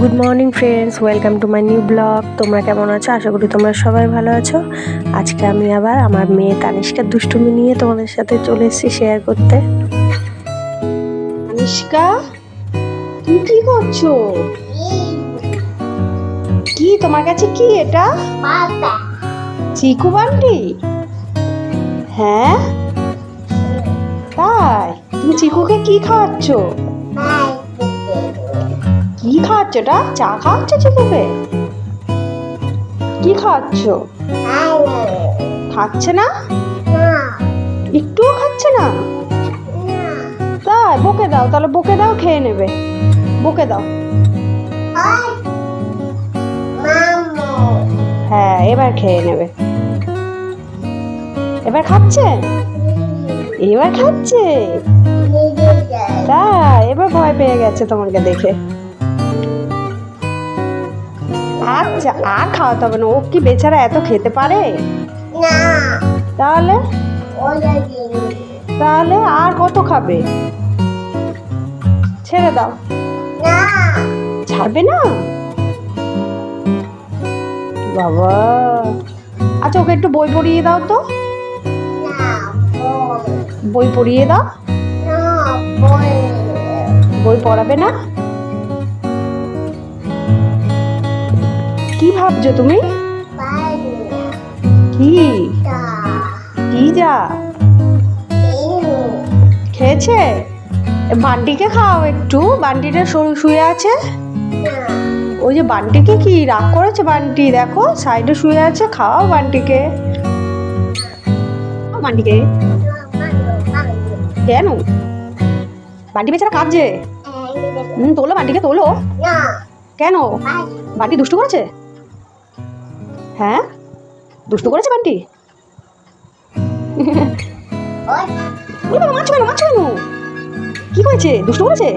Good morning friends welcome to my new blog তোমরা কেমন আছো? আশা করি তোমরা সবাই ভালো আছো। আজকে আমি আবার আমার মেয়ে তানিষ্কার দুষ্টুমি নিয়ে তোমাদের সাথে চলে এসেছি শেয়ার করতে। আনিষ্কা তুমি কি করছ? কি? তোমার কাছে কি এটা? চিকু বান্ডি হ্যাঁ? তাই? তুমি চিকুকে কি খাওয়াচ্ছ? কি খাওয়াচ্ছ এটা? চা খাওয়াচ্ছ চিকুকে কি খাওয়াচ্ছ খাচ্ছে না? একটুও খাচ্ছে না? তাই, বকে দাও, তাহলে বকে দাও, খেয়ে নেবে। বকে দাও। হ্যাঁ এবার খেয়ে নেবে। এবার খাচ্ছে? এবার খাচ্ছে? তাই, এবার ভয় পেয়ে গেছে তোমাকে দেখে। আচ্ছা আর খাওয়াতে হবে না ও কি বেচারা এত খেতে পারে? না। তাহলে? তাহলে আর কত খাবে? ছেড়ে দাও। ছাড়বে না? বাবা। আচ্ছা ওকে একটু বই পড়িয়ে দাও তো। বই। পড়িয়ে দাও। বই পড়াবে না? কি ভাবছ তুমি? কি? কি যা? খেয়েছে? বান্টিকে খাও একটু। বান্টিটা শু- শুয়ে আছে? ওই যে বান্টিকে কি রাগ করেছে বান্টি? দেখো, সাইডে শুয়ে আছে খাওয়াও বান্টিকে। বান্টিকে। কেন? বান্টি বেচারা কাঁদছে। হুম, তোলো বান্টিকে, তোলো। কেন? বান্টি দুষ্টু করেছে? হ্যাঁ? দুষ্টু করেছে বান্টি? বাবা মাছ কেন? মাছ কেন? কি করেছে দুষ্টু করেছে?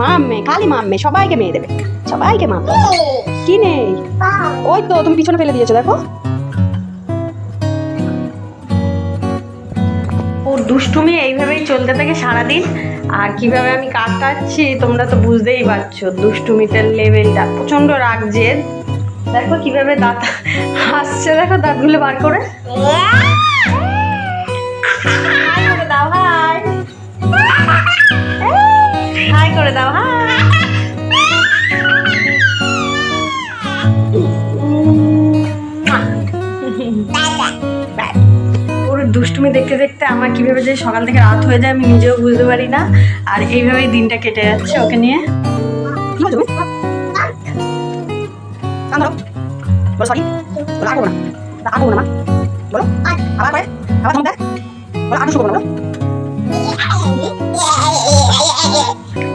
মাম্মে খালি মাম্মে সবাইকে মেয়ে দেবে। সবাইকে মাম্মে। কি? নেই ওই তো তুমি পিছনে ফেলে দিয়েছ দেখো। দুষ্টুমি এইভাবেই চলতে থাকে সারাদিন। আর কীভাবে আমি কাটাচ্ছি তোমরা তো বুঝতেই পারছ দুষ্টুমিটার লেভেলটা প্রচণ্ড রাগ জেদ। দেখো কীভাবে দাঁত হাসছে দেখো দাঁতগুলো বার করে। দুষ্টুমি দেখতে দেখতে আমার কীভাবে যে সকাল থেকে রাত হয়ে যায় আমি নিজেও বুঝতে পারি না। আর এইভাবেই দিনটা কেটে যাচ্ছে ওকে নিয়ে।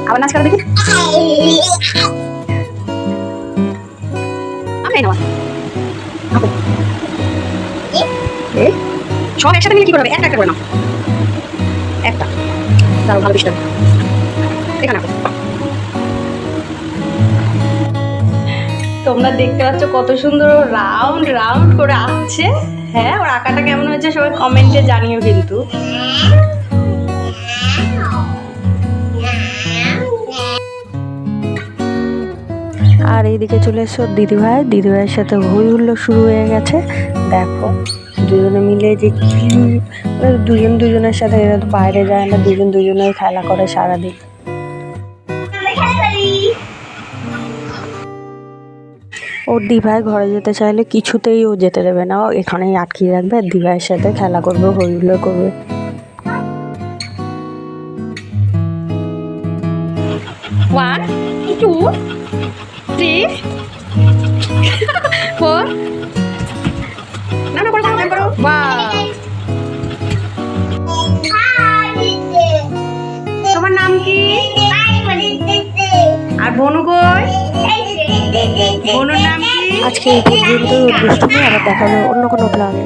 আবার নাচ করে দেখি। আমি নেওয়া সব একসাথে মিলে কি করবে একটা করে নাও। একটা। দাঁড়াও ভালো এখানে তোমরা দেখতে পাচ্ছ কত সুন্দর রাউন্ড রাউন্ড করে আসছে হ্যাঁ ওর আঁকাটা কেমন হয়েছে সবাই কমেন্টে জানিও কিন্তু। আর এইদিকে চলে এসো দিদিভাই। দিদিভাইয়ের সাথে হই হুল্লো শুরু হয়ে গেছে। দেখো। দুজনে মিলে যে মানে দুজন দুজনের সাথে এরা তো বাইরে যায় না দুজন দুজনের খেলা করে সারাদিন ওর দিভাই ঘরে যেতে চাইলে কিছুতেই ও যেতে দেবে না ও এখানেই আটকিয়ে রাখবে আর দিভাইয়ের সাথে খেলা করবে হই হুল্লো করবে three, four. আর বনু কই? বনুর নাম কি? আজকে এই পর্যন্ত দুষ্টুমি আবার দেখানো অন্য কোনো ব্লগে